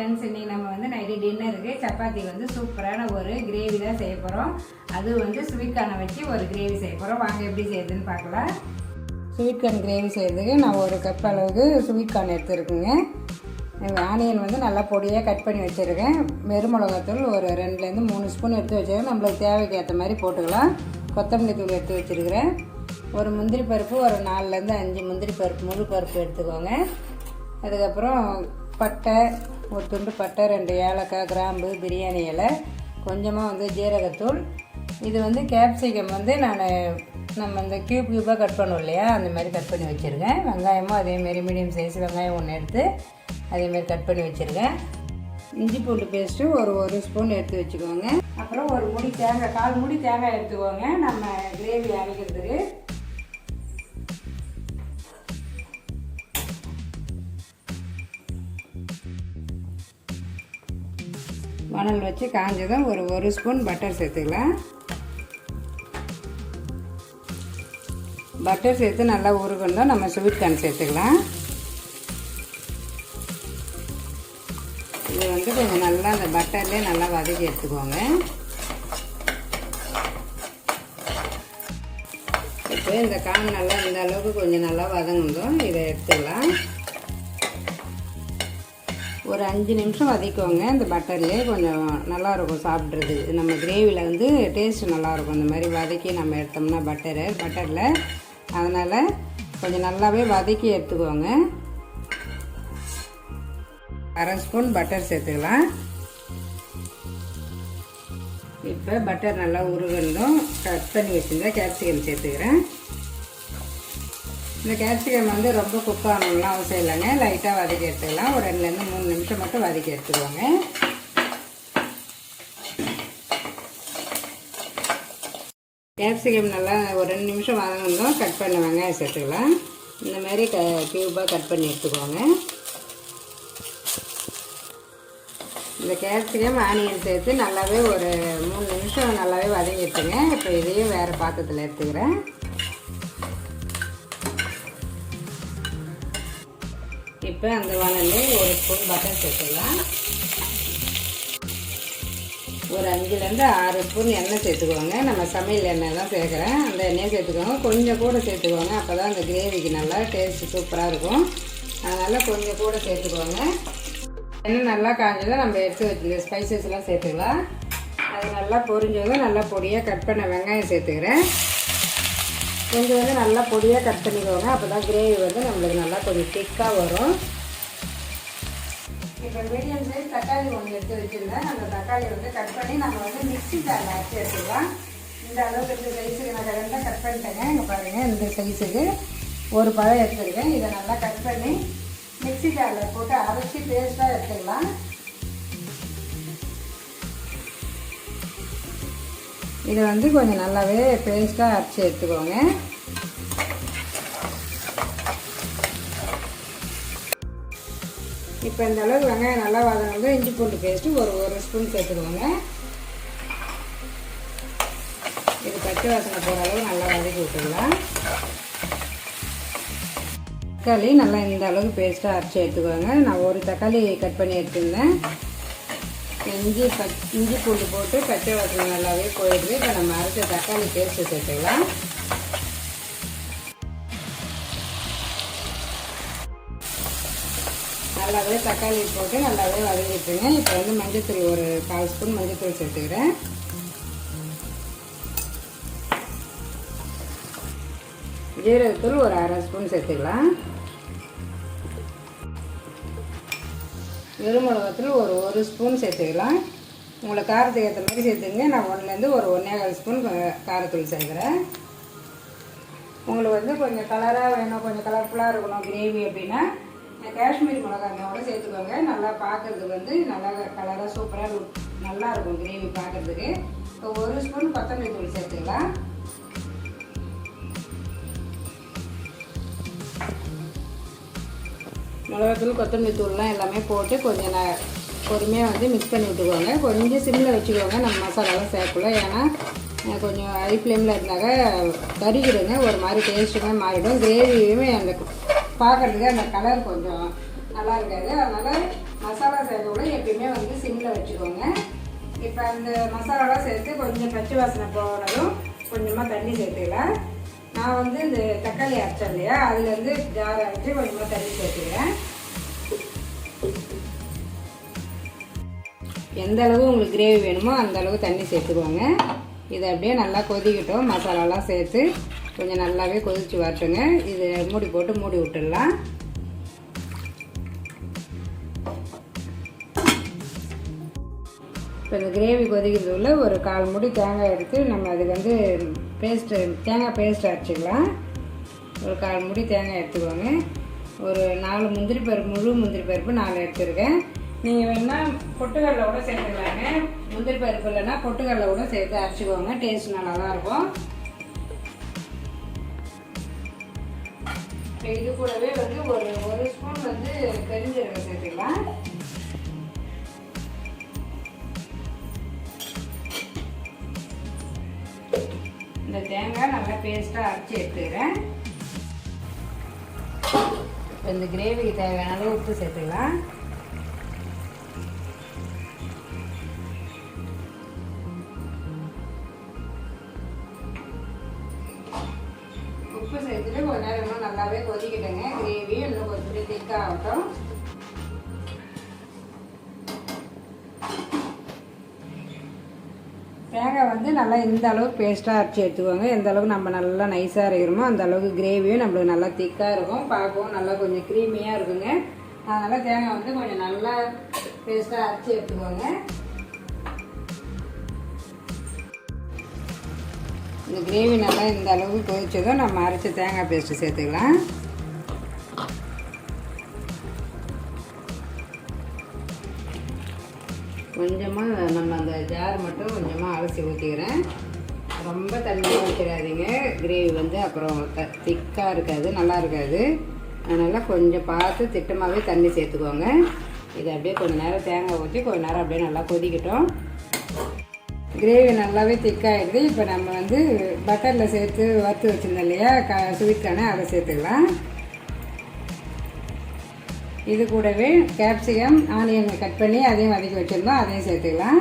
Friends இன்றைக்கி நம்ம வந்து நைட்டு டின்னருக்கு சப்பாத்தி வந்து சூப்பரான ஒரு கிரேவி தான் செய்ய போகிறோம் அது வந்து ஸ்வீட் கார்னை வச்சு ஒரு கிரேவி செய்ய போகிறோம் வாங்க எப்படி செய்யுதுன்னு பார்க்கலாம். ஸ்வீட் கார்ன் கிரேவி செய்கிறதுக்கு நான் ஒரு கப் அளவுக்கு ஸ்வீட் கார்ன் எடுத்துருக்குங்க. ஆனியன் வந்து நல்லா பொடியாக கட் பண்ணி வச்சுருக்கேன். வெறுமிளகாத்தூள் ஒரு ரெண்டுலேருந்து மூணு ஸ்பூன் எடுத்து வச்சுருக்கேன். நம்மளுக்கு தேவைக்கு ஏற்ற மாதிரி போட்டுக்கலாம். கொத்தமல்லி தூள் எடுத்து வச்சுருக்கிறேன். ஒரு முந்திரி பருப்பு ஒரு நாலுலேருந்து அஞ்சு முந்திரி பருப்பு முழு பருப்பு எடுத்துக்கோங்க. அதுக்கப்புறம் பட்டை ஒரு துண்டு பட்டை ரெண்டு ஏலக்காய் கிராம்பு பிரியாணி இலை கொஞ்சமாக வந்து ஜீரகத்தூள் இது வந்து கேப்சிகம் வந்து நான் நம்ம இந்த க்யூப் க்யூப்பாக கட் பண்ணோம் இல்லையா? அந்த மாதிரி கட் பண்ணி வச்சுருக்கேன். வெங்காயமும் அதேமாரி மீடியம் சைஸ் வெங்காயம் ஒன்று எடுத்து அதேமாரி கட் பண்ணி வச்சுருக்கேன். இஞ்சி பூண்டு பேஸ்ட்டு ஒரு ஒரு ஸ்பூன் எடுத்து வச்சுக்கோங்க. அப்புறம் ஒரு முடி தேங்காய் கால் முடி தேங்காய் எடுத்துக்கோங்க. நம்ம கிரேவி அரைக்கிறதுக்கு. மணல் வச்சு காஞ்சதும் ஒரு ஒரு ஸ்பூன் பட்டர் சேர்த்துக்கலாம். பட்டர் சேர்த்து நல்லா உருகணும் நம்ம ஸ்வீட் கார்ன் சேர்த்துக்கலாம். இது வந்து கொஞ்சம் நல்லா அந்த பட்டர்லேயே நல்லா வதக்கி எடுத்துக்கோங்க. இப்போ இந்த கான் நல்லா இந்த அளவுக்கு கொஞ்சம் நல்லா வதங்கணும் இதை எடுத்துக்கலாம். ஒரு அஞ்சு நிமிஷம் வதக்கிக்கோங்க இந்த பட்டர்லேயே கொஞ்சம் நல்லாயிருக்கும் சாப்பிட்றது. நம்ம கிரேவியில் வந்து டேஸ்ட் நல்லாயிருக்கும். இந்த மாதிரி வதக்கி நம்ம எடுத்தோம்னா பட்டரு பட்டரில் அதனால் கொஞ்சம் நல்லாவே வதக்கி எடுத்துக்கோங்க. அரை ஸ்பூன் பட்டர் சேர்த்துக்கலாம். இப்போ பட்டர் நல்லா உருகணும். கட் பண்ணி வச்சுருந்தா கேப்சிகம் சேர்த்துக்கிறேன். இந்த கேப்சிகம் வந்து ரொம்ப குக் ஆகணும்லாம் அவசியம் இல்லைங்க. லைட்டாக வதக்கி எடுத்துக்கலாம். ஒரு ரெண்டுலேருந்து மூணு நிமிஷம் மட்டும் வதக்கி எடுத்துக்கோங்க. கேப்சிகம் நல்லா ஒரு ரெண்டு நிமிஷம் வதங்கணும் கட் பண்ண வெங்காயம் சேர்த்துக்கலாம். இந்த மாதிரி க கியூபாக கட் பண்ணி எடுத்துக்கோங்க. இந்த கேப்சிகம் ஆனியன் சேர்த்து நல்லாவே ஒரு மூணு நிமிஷம் நல்லாவே வதங்கி எடுத்துங்க. இப்போ இதையும் வேறு பாத்திரத்தில் எடுத்துக்கிறேன். இப்போ அந்த வானல்லே ஒரு ஸ்பூன் பட்டர் சேர்த்துக்கலாம் ஒரு அஞ்சுலேருந்து ஆறு ஸ்பூன் எண்ணெய் சேர்த்துக்கோங்க. நம்ம சமையல் எண்ணெய் தான் சேர்க்குறேன். அந்த எண்ணெயை சேர்த்துக்கோங்க. கொஞ்சம் கூட சேர்த்துக்கோங்க. அப்போ தான் அந்த கிரேவிக்கு நல்லா டேஸ்ட் சூப்பராக இருக்கும். அதனால் கொஞ்சம் கூட சேர்த்துக்கோங்க. எண்ணெய் நல்லா காஞ்சதும் நம்ம எடுத்து வச்சுக்க ஸ்பைசஸ்லாம் சேர்த்துக்கலாம். அது நல்லா பொரிஞ்சதும் நல்லா பொடியாக கட் பண்ண வெங்காயம் சேர்த்துக்கிறேன். கொஞ்சம் வந்து நல்லா பொடியாக கட் பண்ணிக்கோங்க. அப்போ தான் கிரேவி வந்து நம்மளுக்கு நல்லா கொஞ்சம் திக்காக வரும். இப்போ மீடியம் சைஸ் தக்காளி ஒன்று எடுத்து வச்சுருந்தேன். அந்த தக்காளி வந்து கட் பண்ணி நம்ம வந்து மிக்ஸி ஜாரில் அரைச்சி எடுத்துக்கலாம். இந்த அளவுக்கு இந்த சைஸுக்கு நான் ரெண்டாக கட் பண்ணிட்டேங்க. இங்கே பாருங்கள் இந்த சைஸுக்கு ஒரு பழம் எடுத்துருக்கேன். இதை நல்லா கட் பண்ணி மிக்ஸி ஜாரில் போட்டு அரைச்சி பேஸ்ட்டாக எடுத்துக்கலாம். இதை வந்து கொஞ்சம் நல்லாவே பேஸ்ட்டாக அரைச்சி எடுத்துக்கோங்க. இப்போ இந்த அளவுக்கு வெங்காயம் நல்லா வதங்க இஞ்சி பூண்டு பேஸ்ட்டு ஒரு ஒரு ஸ்பூன் சேர்த்துக்கோங்க. இது பச்சை வாசனை போகிற அளவு நல்லா வதக்கி விட்டுக்கலாம் தக்காளி நல்லா இந்த அளவுக்கு பேஸ்ட்டாக அரைச்சி எடுத்துக்கோங்க. நான் ஒரு தக்காளி கட் பண்ணி எடுத்துருந்தேன். இஞ்சி பச் இஞ்சி பூண்டு போட்டு பச்சை வாசனை நல்லாவே போயிடுது. இப்போ நம்ம அரைச்ச தக்காளி பேஸ்ட்டு சேர்த்துக்கலாம். நல்லாவே தக்காளி போட்டு நல்லாவே வதங்கிட்டுருங்க இப்போ வந்து மஞ்சத்தூள் ஒரு கால் ஸ்பூன் மஞ்சத்தூள் சேர்த்துக்கிறேன். ஜீரகத்தூள் ஒரு அரை ஸ்பூன் சேர்த்துக்கலாம். வெறுமிளகத்தூள் ஒரு ஒரு ஸ்பூன் சேர்த்துக்கலாம். உங்களை காரத்துக்கு ஏற்ற மாதிரி சேர்த்துங்க. நான் ஒன்றுலேருந்து ஒரு ஒன்றே கால் ஸ்பூன் காரத்தூள் சேர்க்குறேன். உங்களுக்கு வந்து கொஞ்சம் கலராக வேணும். கொஞ்சம் கலர்ஃபுல்லாக இருக்கணும். கிரேவி அப்படின்னா காஷ்மீரி மிளகாயோட சேர்த்துக்கோங்க. நல்லா பார்க்குறதுக்கு வந்து நல்லா கலராக சூப்பராக நல்லா இருக்கும் கிரேவி பார்க்குறதுக்கு. இப்போ ஒரு ஸ்பூன் கொத்தமல்லி தூள் சேர்த்துக்கலாம். மிளகாத்தூள் கொத்தமல்லி தூள்லாம் எல்லாமே போட்டு கொஞ்சம் ந பொறுமையாக வந்து மிக்ஸ் பண்ணி விட்டுக்கோங்க. கொஞ்சம் சிம்மில் வச்சுக்கோங்க நம்ம மசாலாலாம் சேர்க்கல ஏன்னா கொஞ்சம் ஹை ஃப்ளேமில் இருந்தாக்க கறிக்கிடுங்க ஒரு மாதிரி டேஸ்ட்டுமே மாறிடும். கிரேவியுமே அந்த பார்க்குறதுக்கு அந்த கலர் கொஞ்சம் நல்லா இருக்காது. அதனால் மசாலா சேர்க்கக்கூட எப்பயுமே வந்து சிம்மில் வச்சுக்கோங்க. இப்போ அந்த மசாலாலாம் சேர்த்து கொஞ்சம் பச்சை வாசனை போனதும் கொஞ்சமாக தண்ணி சேர்த்துக்கலாம். நான் வந்து இந்த தக்காளி அரைச்சேன் இல்லையா? அதுலேருந்து ஜார் அரைச்சி கொஞ்சமாக தண்ணி சேர்த்துக்கிறேன். எந்த அளவு உங்களுக்கு கிரேவி வேணுமோ அந்த அளவு தண்ணி சேர்த்துக்கோங்க. இதை அப்படியே நல்லா கொதிக்கட்டும். மசாலாலாம் சேர்த்து கொஞ்சம் நல்லாவே கொதித்து வரட்டுங்க. இது மூடி போட்டு மூடி விட்டுடலாம். இப்போ இந்த கிரேவி கொதிக்கிறதுக்குள்ளே ஒரு கால் மூடி தேங்காய் எடுத்து நம்ம அதுக்கு வந்து பேஸ்ட்டு தேங்காய் பேஸ்ட் அரைச்சிக்கலாம். ஒரு கால் மூடி தேங்காய் எடுத்துக்கோங்க. ஒரு நாலு முந்திரி பருப்பு முழு முந்திரி பருப்பு நாலு எடுத்துருக்கேன். நீங்கள் வேணால் பொட்டுக்கடலை கூட சேர்த்துக்கலாங்க. முந்திரி பருப்பு இல்லைன்னா பொட்டுக்கடலை கூட சேர்த்து அரைச்சிக்கோங்க. டேஸ்ட் நல்லா தான் இருக்கும். இப்போ இது கூடவே வந்து ஒரு ஒரு ஸ்பூன் வந்து பெருஞ்சீரகம் சேர்த்துக்கலாம். இந்த தேங்காய் நல்லா பேஸ்ட்டாக அரைச்சி எடுத்துக்கிறேன். இப்போ இந்த கிரேவிக்கு தேவையான அளவு உப்பு சேர்த்துக்கலாம். உப்பு சேர்த்துட்டு கொஞ்ச நேரம் இன்னும் நல்லாவே கொதிக்கிட்டேங்க. கிரேவி இன்னும் கொஞ்சம் திக்காக தேங்காய் வந்து நல்லா இந்த அளவுக்கு பேஸ்ட்டாக அரைச்சி எடுத்துக்கோங்க. எந்த அளவுக்கு நம்ம நல்லா நைஸாக அரைக்கிறோமோ அந்த அளவுக்கு கிரேவியும் நம்மளுக்கு நல்லா திக்காக இருக்கும். பார்க்கவும் நல்லா கொஞ்சம் க்ரீமியாக இருக்குங்க. அதனால் தேங்காய் வந்து கொஞ்சம் நல்லா பேஸ்ட்டாக அரைச்சி எடுத்துக்கோங்க. இந்த கிரேவி நல்லா இந்த அளவுக்கு கொதிச்சதும் நம்ம அரைச்ச தேங்காய் பேஸ்ட்டு சேர்த்துக்கலாம். கொஞ்சமாக நம்ம அந்த ஜார் மட்டும் கொஞ்சமாக அலசி ஊற்றிக்கிறேன் ரொம்ப தண்ணியாக ஊற்றிடாதீங்க கிரேவி வந்து அப்புறம் த திக்காக இருக்காது நல்லா இருக்காது. அதனால் கொஞ்சம் பார்த்து திட்டமாகவே தண்ணி சேர்த்துக்கோங்க. இதை அப்படியே கொஞ்சம் நேரம் தேங்காய் ஊற்றி கொஞ்சம் நேரம் அப்படியே நல்லா கொதிக்கட்டும். கிரேவி நல்லாவே திக்காகிடுது இப்போ நம்ம வந்து பட்டரில் சேர்த்து வறுத்து வச்சுருந்தோம் இல்லையா? க ஸ்வீட் தானே அதை சேர்த்துக்கலாம். இது கூடவே கேப்சிகம் ஆனியன் கட் பண்ணி அதையும் வதக்கி வச்சுருந்தோம். அதையும் சேர்த்துக்கலாம்.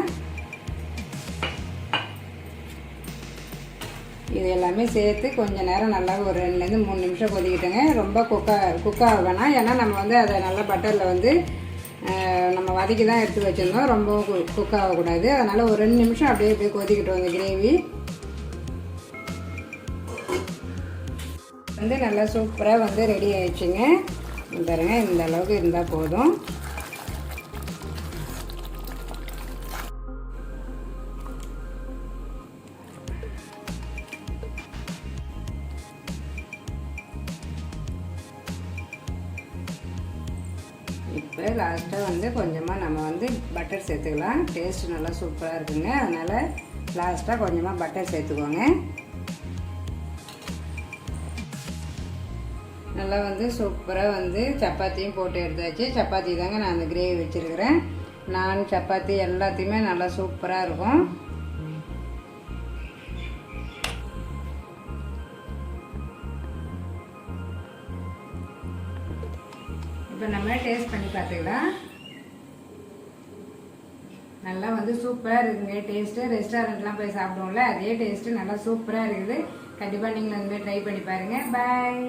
இது எல்லாமே சேர்த்து கொஞ்சம் நேரம் நல்லா ஒரு ரெண்டுலேருந்து மூணு நிமிஷம் கொதிக்கிட்டுங்க. ரொம்ப குக்காக குக்காக வேணாம். ஏன்னா நம்ம வந்து அதை நல்லா பட்டரில் வந்து நம்ம வதக்கி தான் எடுத்து வச்சுருந்தோம். ரொம்ப குக் ஆகக்கூடாது. அதனால் ஒரு ரெண்டு நிமிஷம் அப்படியே அப்படியே கொதிக்கிட்டோம் அந்த கிரேவி வந்து நல்லா சூப்பராக வந்து ரெடி ஆயிடுச்சுங்க. பாருங்க இந்த அளவுக்கு இருந்தால் போதும். இப்போ லாஸ்ட்டாக வந்து கொஞ்சமாக நம்ம வந்து பட்டர் சேர்த்துக்கலாம். டேஸ்ட் நல்லா சூப்பராக இருக்குங்க. அதனால் லாஸ்ட்டாக கொஞ்சமாக பட்டர் சேர்த்துக்கோங்க. நல்லா வந்து சூப்பராக வந்து சப்பாத்தியும் போட்டு எடுத்தாச்சு. சப்பாத்தி தாங்க நான் அந்த கிரேவி வச்சுருக்கிறேன். நான் சப்பாத்தி எல்லாத்தையுமே நல்லா சூப்பராக இருக்கும். இப்போ நம்ம டேஸ்ட் பண்ணி பார்த்துக்கலாம். நல்லா வந்து சூப்பராக இருக்குங்க. டேஸ்ட்டு ரெஸ்டாரண்ட்லாம் போய் சாப்பிடுவோம்ல அதே டேஸ்ட்டு நல்லா சூப்பராக இருக்குது. கண்டிப்பாக நீங்களும் அந்த ட்ரை பண்ணி பாருங்கள் பாய்